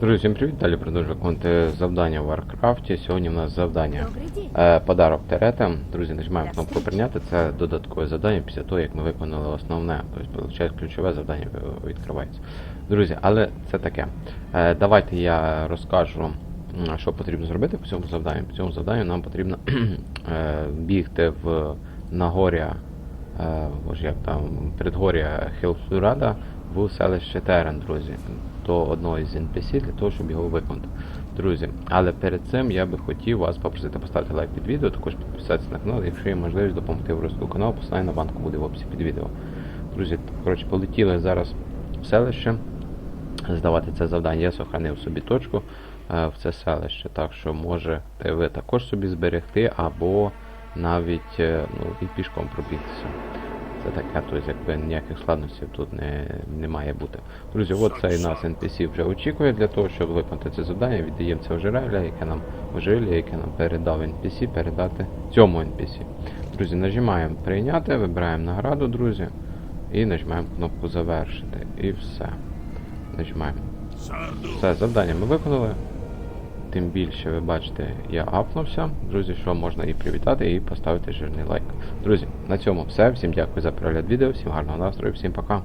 Друзі, всім привіт! Далі продовжую виконувати завдання в Варкрафті. Сьогодні в нас завдання е, подарок Теретам. Друзі, нажимаємо кнопку прийняти. Це додаткове завдання після того, як ми виконали основне. Тобто, виходить, ключове завдання відкривається. Друзі, але це таке. Е, Давайте я розкажу, що потрібно зробити по цьому завданню. По цьому завданню нам потрібно е, бігти в Нагоря, е, як там, передгор'я Хілфлюрада в селище Терен, друзі, до одного із NPC для того, щоб його виконати. Друзі, але перед цим я би хотів вас попросити поставити лайк під відео, також підписатися на канал, якщо є можливість допомогти в розвитку каналу, посилання на банку буде в описі під відео. Друзі, коротше, полетіли зараз в селище здавати це завдання. Я сохранив собі точку е, в це селище, так що можете ви також собі зберегти або навіть е, ну, і пішком пробігтися. Це таке, тобто якби ніяких складностей тут не, не має бути. Друзі, от цей нас NPC вже очікує для того, щоб виконати це завдання. Віддаємо це ожерелля, яке нам ожерелля, яке нам передав NPC, передати цьому NPC. Друзі, нажимаємо прийняти, вибираємо награду, друзі, і нажимаємо кнопку завершити. І все. Нажимаємо. Все, завдання ми виконали. Тим більше ви бачите, я апнувся. Друзі, що можна і привітати, і поставити жирний лайк. Друзі, на цьому все. Всім дякую за перегляд відео, всім гарного настрою, всім пока.